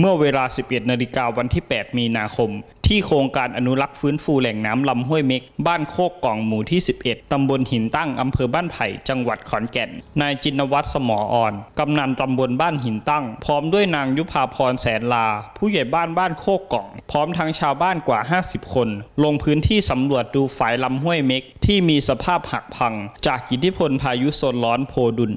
เมื่อเวลา 11 นาฬิกาวันที่ 8 มีนาคม ที่โครงการอนุรักษ์ฟื้นฟูแหล่งน้ำลำห้วยเม็ก บ้านโคกกล่องหมู่ที่ 11 ตำบลหินตั้งอำเภอบ้านไผ่ จังหวัดขอนแก่น นายจินวัตรสมออ่อน กำนันตำบลบ้านหินตั้ง พร้อมด้วยนางยุพาพรแสนลา ผู้ใหญ่บ้านบ้านโคกกล่อง พร้อมทั้งชาวบ้านกว่า 50 คน ลงพื้นที่สำรวจดูฝายลำห้วยเม็ก ที่มีสภาพหักพัง จากอิทธิพลพายุโซนร้อนโพดุล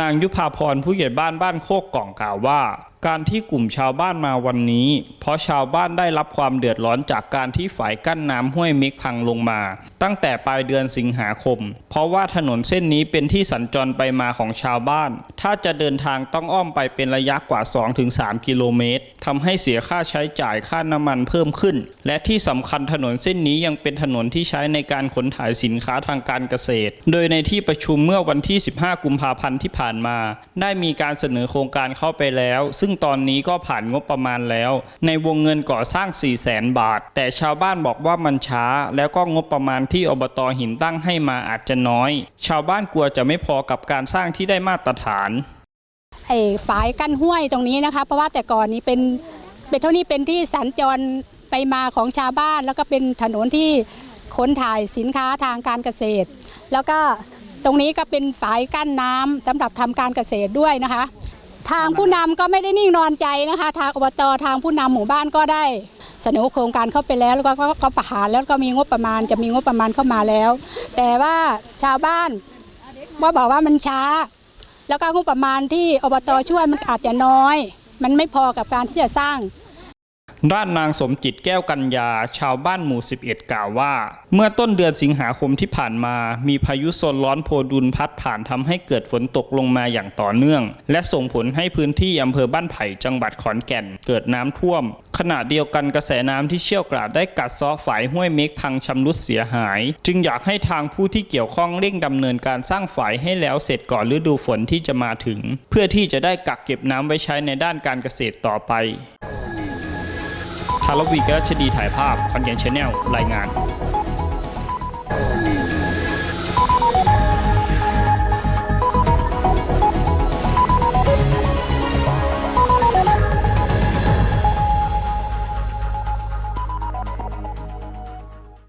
นางยุพาพรผู้ใหญ่บ้านบ้านโคกกล่องกล่าวว่าการที่กลุ่มชาวบ้านมาวันนี้ เพราะชาวบ้านได้รับความเดือดร้อนจากการที่ฝายกั้นน้ำห้วยเม็กพังลงมา ตั้งแต่ปลายเดือนสิงหาคม เพราะว่าถนนเส้นนี้เป็นที่สัญจรไปมาของชาวบ้าน ถ้าจะเดินทางต้องอ้อมไปเป็นระยะกว่า 2-3 กิโลเมตรทำให้เสียค่าใช้จ่ายค่าน้ำมันเพิ่มขึ้น และที่สำคัญถนนเส้นนี้ยังเป็นถนนที่ใช้ในการขนถ่ายสินค้าทางการเกษตร โดยในที่ประชุมเมื่อวันที่ 15 กุมภาพันธ์ที่ผ่านมา ได้มีการเสนอโครงการเข้าไปแล้วซึ่งึ่งตอนนี้ก็ผ่านงบประมาณแล้ว ในวงเงินก่อสร้าง 4 0 0แสนบาท แต่ชาวบ้านบอกว่ามันช้า แล้วก็งบประมาณที่อบตหินตั้งให้มาอาจจะน้อย ชาวบ้านกลัวจะไม่พอกับการสร้างที่ได้มาตรฐานไอ้ฝายกั้นห้วยตรงนี้นะคะ เพราะว่าแต่ก่อนนี้เป็นเป็นเท่านี้เป็นที่สัญจรไปมาของชาวบ้าน แล้วก็เป็นถนนที่ขนถ่ายสินค้าทางการเกษตร แล้วก็ตรงนี้ก็เป็นฝายกั้นน้ำสำหรับทำการเกษตรด้วยนะคะ ทางผู้นำก็ไม่ได้นิ่งนอนใจนะคะ ทางอบตทางผู้นำหมู่บ้านก็ได้ เสนอโครงการเข้าไปแล้วแล้วก็ก็ก็ประหารแล้วก็มีงบประมาณจะมีงบประมาณเข้ามาแล้ว แต่ว่าชาวบ้านว่าบอกว่ามันช้า แล้วก็งบประมาณที่อบตช่วยมันอาจจะน้อย มันไม่พอกับการที่จะสร้าง ด้านนางสมจิตแก้วกัญญา ชาวบ้านหมู่ 11 กล่าวว่า เมื่อต้นเดือนสิงหาคมที่ผ่านมา มีพายุโซนร้อนโพดุลพัดผ่านทำให้เกิดฝนตกลงมาอย่างต่อเนื่อง และส่งผลให้พื้นที่อำเภอบ้านไผ่จังหวัดขอนแก่น เกิดน้ำท่วม ขณะเดียวกันกระแสน้ำที่เชี่ยวกราดได้กัดซาะฝายห้วยเม็กพังชำรุดเสียหาย จึงอยากให้ทางผู้ที่เกี่ยวข้องเร่งดำเนินการสร้างฝายให้แล้วเสร็จก่อนฤดูฝนที่จะมาถึง เพื่อที่จะได้กักเก็บน้ำไว้ใช้ในด้านการเกษตรต่อไปารวีกรัชดีถ่ายภาพคอนเทนต์ชแนลรายงาน